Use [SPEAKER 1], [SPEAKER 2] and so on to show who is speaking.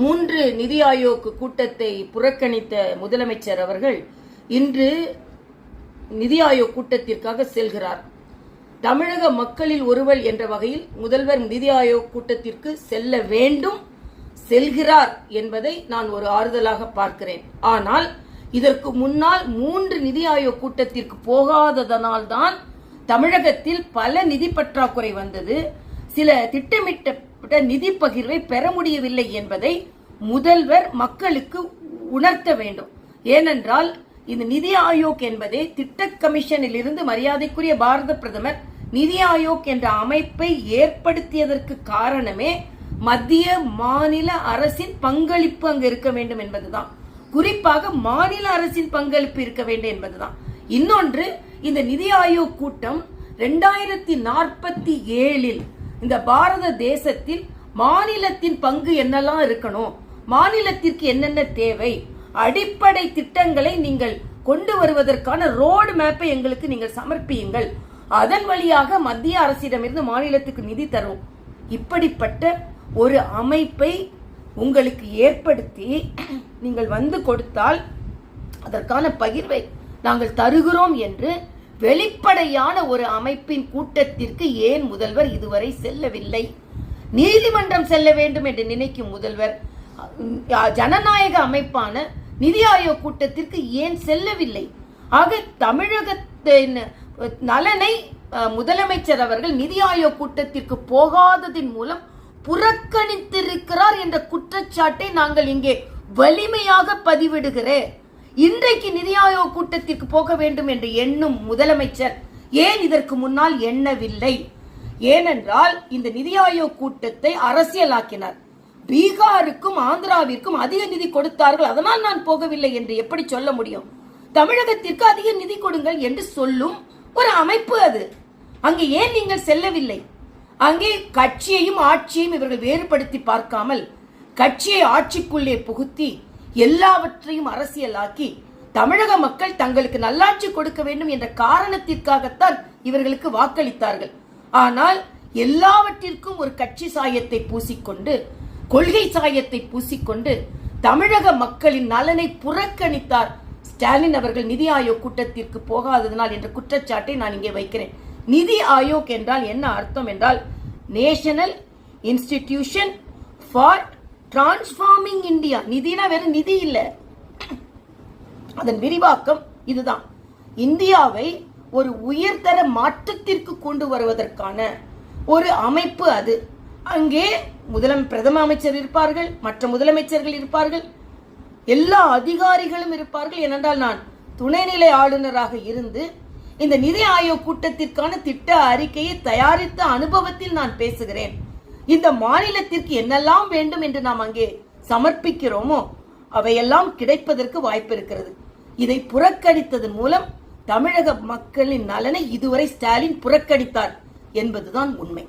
[SPEAKER 1] மூன்று நிதி ஆயோக் கூட்டத்தை புறக்கணித்த முதலமைச்சர் அவர்கள் இன்று நிதி ஆயோக் கூட்டத்திற்காக செல்கிறார். தமிழக மக்களில் ஒருவர் என்ற வகையில் முதல்வர் நிதி ஆயோக் கூட்டத்திற்கு செல்ல வேண்டும் செல்கிறார் என்பதை நான் ஒரு ஆறுதலாக பார்க்கிறேன். ஆனால் இதற்கு முன்னால் மூன்று நிதி ஆயோக் கூட்டத்திற்கு போகாததனால் தான் தமிழகத்தில் பல நிதி பற்றாக்குறை வந்தது. சில திட்டமிட்ட நிதி பகிர்வை பெற முடியவில்லை என்பதை முதல்வர் மக்களுக்கு உணர்த்த வேண்டும். ஏனென்றால் இந்த நிதி ஆயோக் என்பதே திட்ட கமிஷனில் இருந்து மரியாதைக்குரிய பாரத பிரதமர் நிதி ஆயோக் என்ற அமைப்பை ஏற்படுத்தியதற்கு காரணமே மத்திய மாநில அரசின் பங்களிப்பு அங்கு இருக்க வேண்டும் என்பதுதான். குறிப்பாக மாநில அரசின் பங்களிப்பு இருக்க வேண்டும் என்பதுதான். இன்னொன்று இந்த நிதி ஆயோக் கூட்டம் ரெண்டாயிரத்தி நாற்பத்தி ஏழில் இந்த பாரத தேசத்தில் மாநிலத்தின் பங்கு என்னெல்லாம் இருக்கணும்? மாநிலத்திற்கு என்னென்ன தேவை? அடிப்படை திட்டங்களை நீங்கள் கொண்டு வருவதற்கான ரோடு மேப்பை எங்களுக்கு நீங்கள் சமர்ப்பியுங்கள். அதன் வழியாக மத்திய அரசிடமிருந்து மாநிலத்துக்கு நிதி தரும். இப்படிப்பட்ட ஒரு அமைப்பை உங்களுக்கு ஏற்படுத்தி நீங்கள் வந்து கொடுத்தால் அதற்கான பகிர்வை நாங்கள் தருகிறோம் என்று வெளிப்படையான ஒரு அமைப்பின் கூட்டத்திற்கு ஏன் முதல்வர் இதுவரை செல்லவில்லை? நீதிமன்றம் செல்ல வேண்டும் என்று நினைக்கும் முதல்வர் ஜனநாயக அமைப்பான நிதி ஆயோக் கூட்டத்திற்கு ஏன் செல்லவில்லை? ஆக தமிழகத்தின் நலனை முதலமைச்சர் அவர்கள் நிதி ஆயோக் கூட்டத்திற்கு போகாததின் மூலம் புறக்கணித்திருக்கிறார் என்ற குற்றச்சாட்டை நாங்கள் இங்கே வலிமையாக பதிவிடுகிறேன். இன்றைக்கு நிதி ஆயோக் கூட்டத்திற்கு போக வேண்டும் என்று எண்ணும் முதலமைச்சர் ஏன் இதற்கு முன்னால் எண்ணவில்லை? ஏனென்றால் இந்த நிதி ஆயோக் கூட்டத்தை அரசியலாக்கினார். பீகாருக்கும் ஆந்திராவிற்கும் அதிக நிதி கொடுத்தார்கள். அதனால் நான் போகவில்லை என்று எப்படி சொல்ல முடியும்? தமிழகத்திற்கு அதிக நிதி கொடுங்கள் என்று சொல்லும் ஒரு அமைப்பு அது. அங்கே ஏன் நீங்கள் செல்லவில்லை? அங்கே கட்சியையும் ஆட்சியையும் இவர்கள் வேறுபடுத்தி பார்க்காமல் கட்சியை ஆட்சிக்குள்ளே புகுத்தி எல்லாவற்றையும் அரசியலாக்கி தமிழக மக்கள் தங்களுக்கு நல்லாட்சி கொடுக்க வேண்டும் என்ற காரணத்திற்காகத்தான் இவர்களுக்கு வாக்களித்தார்கள். ஆனால் எல்லாவற்றிற்கும் ஒரு கட்சி சாயத்தை பூசிக்கொண்டு கொள்கை சாயத்தை பூசிக்கொண்டு தமிழக மக்களின் நலனை புறக்கணித்தார் ஸ்டாலின் அவர்கள் நிதி ஆயோக் கூட்டத்திற்கு போகாததனால் என்ற குற்றச்சாட்டை நான் இங்கே வைக்கிறேன். நிதி ஆயோக் என்றால் என்ன அர்த்தம் என்றால் national institution for transforming India நிதினா வெறும் நிதி இல்ல. அதன் விரிவாக்கம் இதுதான். இந்தியாவை ஒரு உயர்தர மாற்றத்திற்கு கொண்டு வருவதற்கான ஒரு அமைப்பு அது. அங்கே முதலம் பிரதம அமைச்சர் இருப்பார்கள் மற்ற முதலமைச்சர்கள் இருப்பார்கள் எல்லா அதிகாரிகளும் இருப்பார்கள். ஏனென்றால் நான் துணைநிலை ஆளுநராக இருந்து இந்த நிதி ஆயோக் கூட்டத்திற்கான திட்ட அறிக்கையை தயாரித்த அனுபவத்தில் நான் பேசுகிறேன். இந்த மாநிலத்திற்கு என்னெல்லாம் வேண்டும் என்று நாம் அங்கே சமர்ப்பிக்கிறோமோ அவையெல்லாம் கிடைப்பதற்கு வாய்ப்பு இருக்கிறது. இதை புறக்கணித்ததன் மூலம் தமிழக மக்களின் நலனை இதுவரை ஸ்டாலின் புறக்கணித்தார் என்பதுதான் உண்மை.